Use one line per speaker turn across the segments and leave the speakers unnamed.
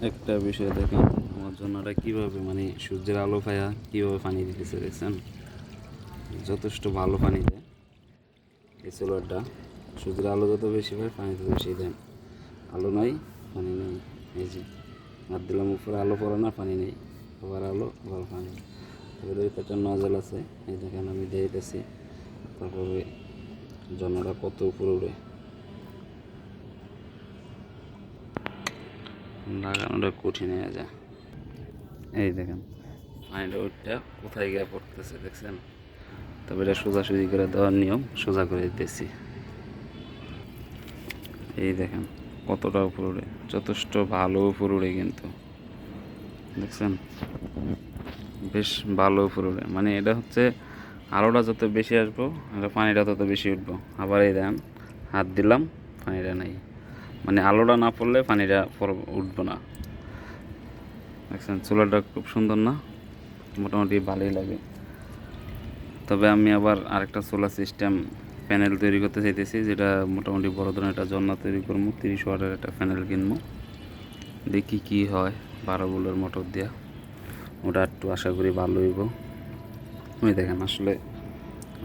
একটা বিষয় দেখেন আমার জন্যটা কীভাবে মানে সূর্যের আলো পায়া কীভাবে পানি দিতেছে দেখছেন? যথেষ্ট ভালো পানি দেয় এই সোলারটা সূর্যের আলো যত বেশি হয়, পানি তত বেশি দেন আলো নাই, পানি নেই, এই যে হাত দিলাম, উপরে আলো পড়ে না, পানি নেই। আবার আলো, আবার পানি। তারপরে একটা নজল আছে, এই দেখেন আমি দিয়ে দিতেছি তারপরে জন্যটা কত উপরে উড়ে লাগানোটা কঠিন হয়ে যায়। এই দেখেন। পানিটা ওইটা কোথায় গিয়ে পড়তেছে দেখছেন? তবে এটা সোজাসুজি করে দেওয়ার নিয়ম সোজা করে দিতেছি। এই দেখেন কতটা উপর উড়ে যথেষ্ট ভালো উপর উড়ে কিন্তু। দেখছেন? বেশ ভালো উপর উড়ে। মানে এটা হচ্ছে আলোটা যত বেশি আসব এটা পানিটা তত বেশি উঠবো। আবার এই দেন হাত দিলাম পানিটা নাই। মানে আলোটা না পড়লে পানিটা উঠবো না। দেখছেন, চুলাটা খুব সুন্দর না? মোটামুটি ভালোই লাগে। তবে আমি আবার আরেকটা সোলার সিস্টেম প্যানেল তৈরি করতে চাইতেছি, যেটা মোটামুটি বড় ধরনের একটা জন্না তৈরি করব, তিরিশ ওয়াটের একটা প্যানেল কিনবো। দেখি কি হয়, বারো বোলের মোটর দিয়া। ওটা একটু আশা করি ভালো হইব। ওই দেখেন, আসলে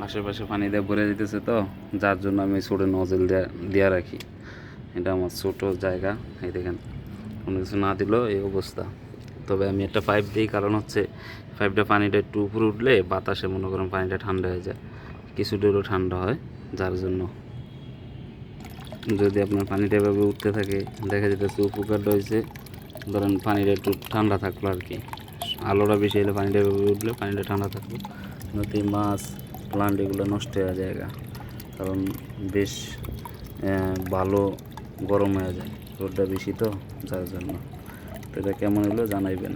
আশেপাশে পানি দিয়ে ভরে দিতেছে তো, যার জন্য আমি ছোটো নজল দেয়া দেওয়া রাখি। এটা আমার ছোটো জায়গা। এই দেখেন, কোনো কিছু না দিলেও এই অবস্থা। তবে আমি একটা পাইপ দিই, কারণ হচ্ছে পাইপটা পানিটা একটু উপরে উঠলে বাতাসে মনে করেন পানিটা ঠান্ডা হয়ে যায়। কিছু দূরও ঠান্ডা হয়, যার জন্য। যদি আপনার পানিটা এভাবে উঠতে থাকে, দেখা যেতেছে উপকার রয়েছে ধরেন পানিটা একটু ঠান্ডা থাকল আর কি। আলোটা বেশি হলে পানিটা এভাবে উঠলে পানিটা ঠান্ডা থাকল। নদী মাছ প্লান্ট এগুলো নষ্ট হয়ে জায়গা। কারণ বেশ ভালো গরম হয়ে যায় রোদটা বেশি তো যার জন্য। এটা কেমন হলো জানাইবেন।